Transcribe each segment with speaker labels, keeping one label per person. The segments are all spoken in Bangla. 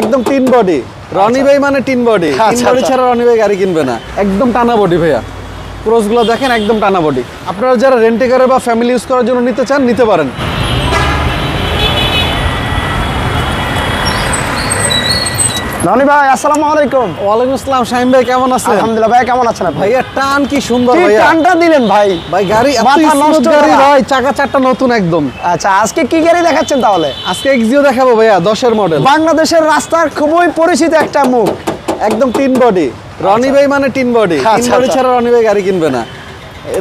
Speaker 1: একদম তিন বডি। রনি ভাই মানে তিন বডি। তিন
Speaker 2: আচ্ছা,
Speaker 1: বডি
Speaker 2: আচ্ছা।
Speaker 1: ছাড়া রনি ভাই গাড়ি কিনবে না। একদম টানা বডি ভাইয়া। ক্রসগুলো দেখেন একদম টানা বডি। আপনারা যারা রেন্টে কারে বা ফ্যামিলি ইউজ করার জন্য নিতে চান নিতে পারেন।
Speaker 2: ধনী ভাই আসসালামু আলাইকুম।
Speaker 1: ওয়ালাইকুম আসসালাম শাহিম ভাই কেমন আছেন?
Speaker 2: আলহামদুলিল্লাহ ভাই কেমন আছেন
Speaker 1: ভাইয়া টান কি সুন্দর ভাইয়া।
Speaker 2: টানটা দিলেন ভাই।
Speaker 1: ভাই গাড়ি
Speaker 2: মাথা নষ্ট
Speaker 1: গাড়ি ভাই চাকা চারটা নতুন একদম।
Speaker 2: আচ্ছা আজকে কি গাড়ি দেখাচ্ছেন তাহলে?
Speaker 1: আজকে এক্সিও দেখাবো ভাইয়া দশের মডেল
Speaker 2: বাংলাদেশের রাস্তার খুবই পরিচিত একটা মুখ
Speaker 1: একদম তিন বডি। রনি ভাই মানে তিন বডি। তিন
Speaker 2: আচ্ছা,
Speaker 1: বডি
Speaker 2: আচ্ছা।
Speaker 1: ছাড়া রনি ভাই গাড়ি কিনবে না।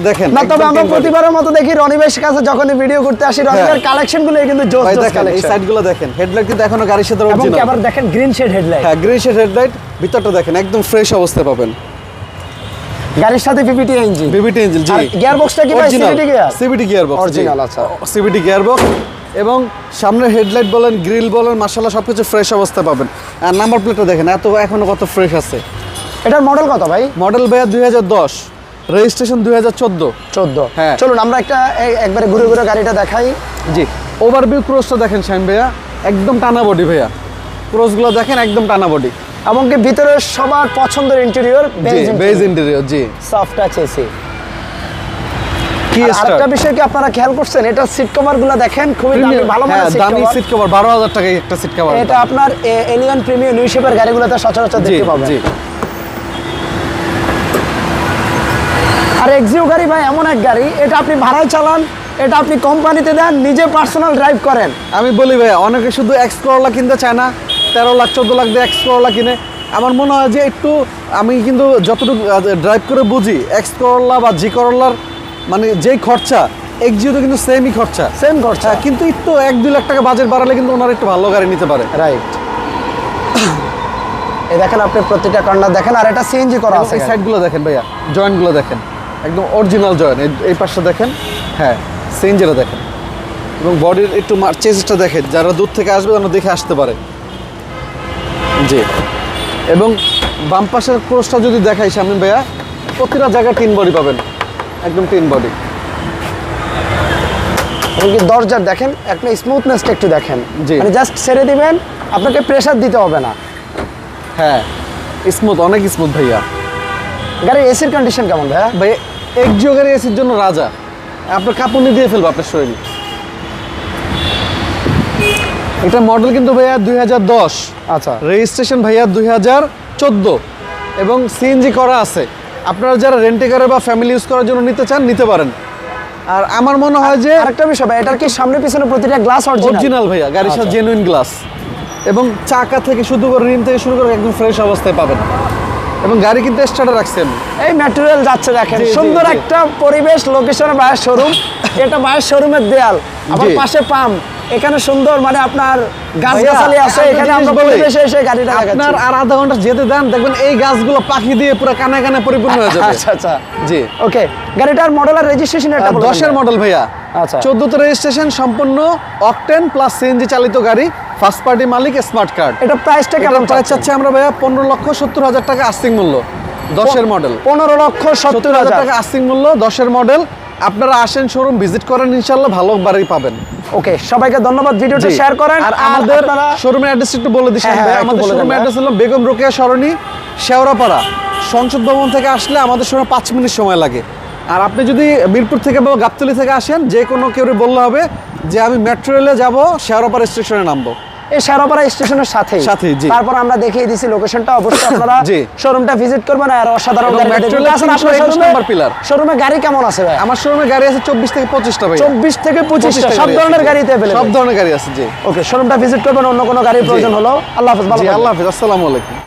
Speaker 1: দেখেন
Speaker 2: না তবে আমরা প্রতিবারের মতো দেখি রনি ভাইয়ের কাছে যখনই ভিডিও করতে আসি রনি
Speaker 1: হ্যাঁ।
Speaker 2: ভাইয়ের কালেকশনগুলো কিন্তু জোস জোস
Speaker 1: দেখেন এই সাইডগুলো দেখেন হেডলাইট কিন্তু এখনও গাড়ির সাথে
Speaker 2: এবং আবার দেখেন গ্রিন শেড হেডলাইট
Speaker 1: হ্যাঁ গ্রিন শেড হেডলাইট ভিতরটা দেখেন একদম ফ্রেশ অবস্থায় পাবেন।
Speaker 2: গাড়ির সাথে পিপিটি ইঞ্জিন
Speaker 1: বিবিটি ইঞ্জিন জি।
Speaker 2: gearbox-টা কি ভাই?
Speaker 1: সিবিটি গিয়ার বক্স
Speaker 2: Original, আচ্ছা।
Speaker 1: সিবিটি গিয়ার বক্স এবং সামনের হেডলাইট বলেন গ্রিল বলেন মার্শাল্লাহ সবকিছু ফ্রেশ অবস্থায় পাবেন। আর নাম্বার প্লেটটা দেখেন এত এখনও কত ফ্রেশ আছে।
Speaker 2: এটার মডেল কত ভাই?
Speaker 1: মডেল ভাইয়া দুই হাজার দশ। রেজিস্ট্রেশন দুই হাজার চোদ্দ।
Speaker 2: চোদ্দ।
Speaker 1: হ্যাঁ।
Speaker 2: চলুন আমরা একটা একবারে ঘুরে ঘুরে গাড়িটা দেখাই।
Speaker 1: জি। ওভারভিউ ক্রোসটা দেখেন শাইন ভাইয়া। একদম টানা বডি ভাইয়া। ক্রোসগুলো দেখেন একদম টানা বডি
Speaker 2: এমনকি ভিতরে সবার পছন্দের ইন্টেরিয়র
Speaker 1: বেজ ইন্টেরিয়র জি।
Speaker 2: সফট টাচ এসি আরেকটা বিষয় কি আপনারা খেয়াল করছেন? এটা সিট কভারগুলো দেখেন খুবই দামি ভালো
Speaker 1: হ্যাঁ
Speaker 2: মানের সিট
Speaker 1: দামি সিট কভার বারো হাজার টাকায় একটা সিট কভার
Speaker 2: এটা আপনার এলিয়ন প্রিমিয়াম নিউ শেপের গাড়িগুলোতে সচরাচর দেখতে পাবেন
Speaker 1: জি
Speaker 2: আর এক্সিও গাড়ি ভাই এমন এক গাড়ি। এটা আপনি ভাড়ায় চালান এটা আপনি কোম্পানিতে দেন নিজে পার্সোনাল ড্রাইভ করেন।
Speaker 1: আমি বলি ভাইয়া অনেকে শুধু এক্স করলা কিনতে চায় না তেরো লাখ চোদ্দ লাখ দিয়ে এক্স করলা কিনে। আমার মনে হয় যে একটু আমি কিন্তু যতটুকু ড্রাইভ করে বুঝি এক্স করলা বা জি করলার মানে যেই খরচা এক্সিওতে কিন্তু সেমই খরচা।
Speaker 2: সেম খরচা।
Speaker 1: হ্যাঁ কিন্তু একটু এক দুই লাখ টাকা বাজেট বাড়ালে কিন্তু ওনারা একটু ভালো গাড়ি নিতে পারে।
Speaker 2: রাইট এই দেখেন আপনি প্রতিটা কর্নার দেখেন আর এটা সিএনজি করা আছে।
Speaker 1: এই সাইডগুলো দেখেন ভাইয়া জয়েন্টগুলো দেখেন। একদম অরিজিনাল জয়েন্ট এই পাশটা দেখেন হ্যাঁ সেঞ্জেরা দেখেন। এবং বডির একটু চেস্টটা দেখেন যারা দূর থেকে আসবে যেন দেখে আসতে পারে। জি। এবং বাম পাশের ক্রোসটা যদি দেখাই সামনে ভাইয়া প্রতিটা জায়গায় তিন বডি পাবেন। একদম তিন বডি
Speaker 2: এমনকি দরজার দেখেন একটা স্মুথনেসটা একটু দেখেন।
Speaker 1: জি।
Speaker 2: মানে জাস্ট ছেড়ে দিবেন আপনাকে প্রেশার দিতে হবে না।
Speaker 1: হ্যাঁ স্মুথ অনেক স্মুথ ভাইয়া।
Speaker 2: গাড়ির এসির কন্ডিশন কেমন ভাইয়া?
Speaker 1: ভাই একজিও গাড়ি এসির জন্য রাজা। আপনার কাঁপুনি দিয়ে ফেলব আপনার শরীর। এটা মডেল কিন্তু ভাইয়া দুই হাজার দশ।
Speaker 2: আচ্ছা।
Speaker 1: রেজিস্ট্রেশন ভাইয়া দুই হাজার চোদ্দ। এবং সিএনজি করা আছে। আপনারা যারা রেন্টে কারে বা ফ্যামিলি ইউজ করার জন্য নিতে চান নিতে পারেন। আর আমার মনে হয় যে
Speaker 2: একটা বিষয় ভাই এটার কি সামনে পিছনে প্রতিটা গ্লাস অরিজিনাল
Speaker 1: ভাইয়া গাড়ির সাথে
Speaker 2: আচ্ছা।
Speaker 1: জেনুইন গ্লাস এবং চাকা থেকে শুধু করে রিম থেকে শুরু করে একদম ফ্রেশ অবস্থায় পাবেন। এবং গাড়ি কিন্তু স্টার্টে রাখছি আমি
Speaker 2: এই ম্যাটেরিয়াল যাচ্ছে দেখেন সুন্দর একটা পরিবেশ লোকেশনে বাইরের শোরুম এটা বাইরের শোরুমের দেয়াল আবার পাশে পাম্প এখানে সুন্দর মানে আপনার আছে এখানে আমরা পরিবেশে এসে গাড়িটা
Speaker 1: আপনার আর আধা ঘণ্টা যেতে দেন দেখবেন এই গাছগুলো পাখি দিয়ে পুরো কানে কানে পরিপূর্ণ হয়ে যাবে।
Speaker 2: আচ্ছা আচ্ছা।
Speaker 1: জি।
Speaker 2: ওকে গাড়িটার মডেল আর রেজিস্ট্রেশন এটা বলবেন
Speaker 1: দশের
Speaker 2: ভাই।
Speaker 1: মডেল ভাইয়া।
Speaker 2: আচ্ছা।
Speaker 1: চোদ্দতে রেজিস্ট্রেশন সম্পূর্ণ অকটেন প্লাস সিএনজি চালিত গাড়ি। ফার্স্ট পার্টি মালিক স্মার্ট কার্ড
Speaker 2: এটা প্রাইসটা
Speaker 1: কেমন প্রাইস চাচ্ছে আমরা ভাইয়া? পনেরো লক্ষ সত্তর হাজার টাকা আস্তিং মূল্য। দশের মডেল
Speaker 2: পনেরো লক্ষ সত্তর
Speaker 1: হাজার। টাকা আস্তিং মূল্য দশের মডেল আপনারা আসেন শোরুম ভিজিট করেন ইনশাল্লাহ ভালো বাড়ি পাবেন।
Speaker 2: ওকে সবাইকে ধন্যবাদ ভিডিওটা শেয়ার করেন।
Speaker 1: আর আমাদের শোরুমের অ্যাড্রেস একটু বলে দিচ্ছি
Speaker 2: হ্যাঁ, হ্যাঁ,
Speaker 1: আমাদের শোরুমের। অ্যাড্রেস হলো বেগম রোকেয়া সরণি শেওড়াপাড়া। সংসদ ভবন থেকে আসলে আমাদের সময় পাঁচ মিনিট সময় লাগে। আর আপনি যদি মিরপুর থেকে বা গাবতলি থেকে আসেন যে কোনো কেউ বললে হবে যে আমি মেট্রো রেলে যাব শেওড়াপাড়া স্টেশনে নামবো।
Speaker 2: এই শেরাপাড়া স্টেশনের
Speaker 1: সাথে
Speaker 2: তারপর আমরা দেখিয়ে দিছি লোকেশনটা অবশ্যই আপনারা শোরুমটা ভিজিট করবেন আর অসাধারণ গাড়ি
Speaker 1: metro
Speaker 2: দেখবেন।
Speaker 1: rail
Speaker 2: তাছাড়া আপনার
Speaker 1: 321
Speaker 2: শোরুমে। শোরুমে গাড়ি কেমন আছে ভাই?
Speaker 1: আমার শোরুমে গাড়ি আছে চব্বিশ থেকে পঁচিশটা ভাই
Speaker 2: চব্বিশ থেকে পঁচিশটা সব ধরনের গাড়িতে
Speaker 1: সব ধরনের গাড়ি আছে জি।
Speaker 2: ওকে শোরুমটা ভিজিট করবেন অন্য কোনো গাড়ির প্রয়োজন হলো। আল্লাহ হাফেজ ভালো
Speaker 1: আল্লাহ হাফিজ আসসালামু আলাইকুম।